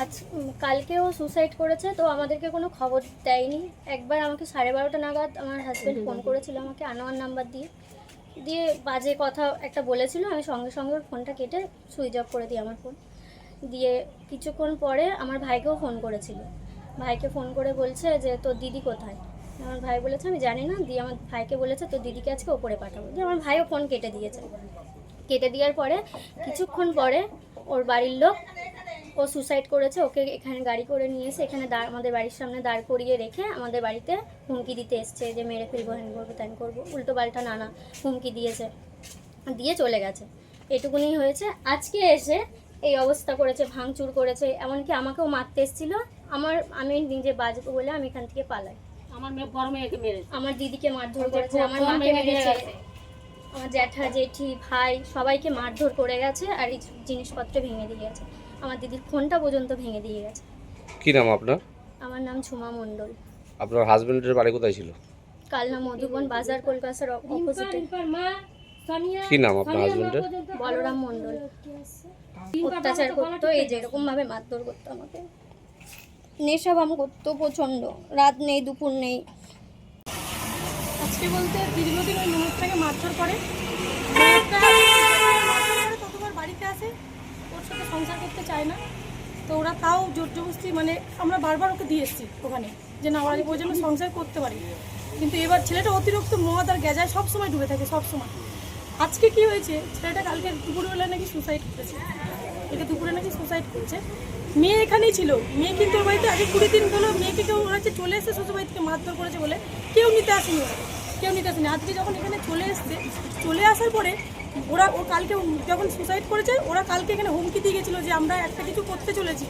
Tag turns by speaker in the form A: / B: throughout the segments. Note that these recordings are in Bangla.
A: আজ উম, কালকে ও সুসাইড করেছে তো আমাদেরকে কোনো খবর দেয়নি। একবার আমাকে সাড়ে বারোটা নাগাদ আমার হাজব্যান্ড ফোন করেছিল আমাকে আনোয়ার নাম্বার দিয়ে। দিয়ে বাজে কথা একটা বলেছিল আমি সঙ্গে সঙ্গে ওর ফোনটা কেটে সুইচ অফ করে দিই আমার ফোন দিয়ে কিছুক্ষণ পরে আমার ভাইকেও ফোন করেছিল। ভাইকে ফোন করে বলছে যে তোর দিদি কোথায়? আমার ভাই বলেছে আমি জানি না। দিয়ে আমার ভাইকে বলেছে তোর দিদিকে আজকে ওপরে পাঠাবো। দিয়ে আমার ভাইও ফোন কেটে দিয়েছে। কেটে দেওয়ার পরে কিছুক্ষণ পরে ওর বাড়ির লোক ও সুসাইড করেছে ওকে এখানে গাড়ি করে নিয়ে এসে এখানে দাঁড় আমাদের বাড়ির সামনে দাঁড় করিয়ে রেখে আমাদের বাড়িতে হুমকি দিতে এসছে যে মেরে ফেলব হ্যান করব ত্যান করব উল্টো পাল্টা নানা হুমকি দিয়েছে দিয়ে চলে গেছে। এটুকুনি হয়েছে। আজকে এসে এই অবস্থা করেছে ভাঙচুর করেছে এমনকি আমাকেও মারতে এসেছিল। আমার আমি নিজে বাজবো বলে আমি এখান থেকে পালাই।
B: আমার মেয়ে বড় মেয়েকে মেরেছে।
A: আমার দিদিকে মারধর করেছে আমার মাকে মেরেছে। আমার জ্যাঠা জেঠি ভাই সবাইকে মারধর করে গেছে আর এই জিনিসপত্র ভেঙে দিয়ে গেছে। আমার দিদির ফোনটা পর্যন্ত ভেঙে দিয়ে গেছে।
C: কি নাম আপনার?
A: আমার নাম ঝুমা মণ্ডল।
C: আপনার হাজবেন্ডের বাড়ি কোথায় ছিল?
A: কাল কালনা মধুবন বাজার কলকাতার অপোজিটে
C: কি নাম আপনার হাজবেন্ডের
A: বলরাম মণ্ডল। অত্যাচার করতো এই যে এরকম ভাবে মারধর করতো আমাকে। নেশা বাম করতো প্রচণ্ড। রাত নেই দুপুর নেই।
D: আজকে বলতে দীর্ঘদিন ওই মনুষটাকে মারধর করে মনুষটা মারধর করে ততবার বাড়িতে আসে ওর সাথে সংসার করতে চায় না। তো ওরা তাও জোর জবস্তি মানে আমরা বারবার ওকে দিয়ে এসেছি ওখানে, যে না, ওরা ওই জন্য সংসার করতে পারি। কিন্তু এবার ছেলেটা অতিরিক্ত মদ আর গেজায় সব সময় ডুবে থাকে, সব সময়। আজকে কি হয়েছে? ছেলেটা কালকে দুপুরবেলা নাকি সুসাইড করেছে। এটা দুপুরে নাকি সুসাইড করছে। মেয়ে এখানেই ছিল। মেয়ে কিন্তু ওর বাড়িতে আগে কুড়ি দিন হলো। মেয়েকে কেউ ওরা চলে এসে শ্বশুর বাড়ি থেকে মারধর করেছে বলে। কেউ নিতে আসেনি কেউ নিতে আসেনি। আজকে যখন এখানে চলে এসছে, চলে আসার পরে ওরা ও কালকে যখন সুসাইড করেছে ওরা কালকে এখানে হুমকি দিয়ে গেছিল যে আমরা একটা কিছু করতে চলেছি।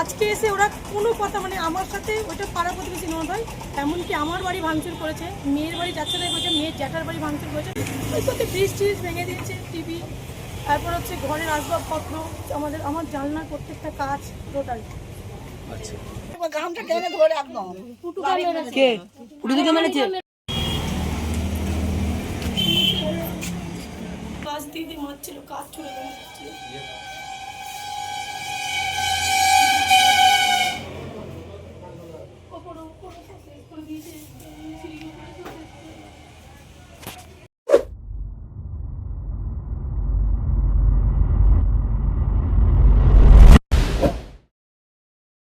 D: আজকে এসে ওরা কোনো কথা মানে আমার সাথে ওইটা পাড়া প্রতিবেশী নয় হয় এমনকি আমার বাড়ি ভাঙচুর করেছে মেয়ের বাড়ি যাচ্ছে তাই করেছে মেয়ের জ্যাঠার বাড়ি ভাঙচুর করেছে। ওই করতে ফ্রিজ ট্রিজ ভেঙে দিয়েছে টিভি তারপর হচ্ছে ঘরের আসবাবপত্র আমাদের আমার জানলার প্রত্যেকটা কাজ টোটাল
B: কে? পুটুদিকে মেরেছে
D: কাজ দিয়ে দিয়ে মারছিল কাজ ছুড়ে দিয়ে মারছিল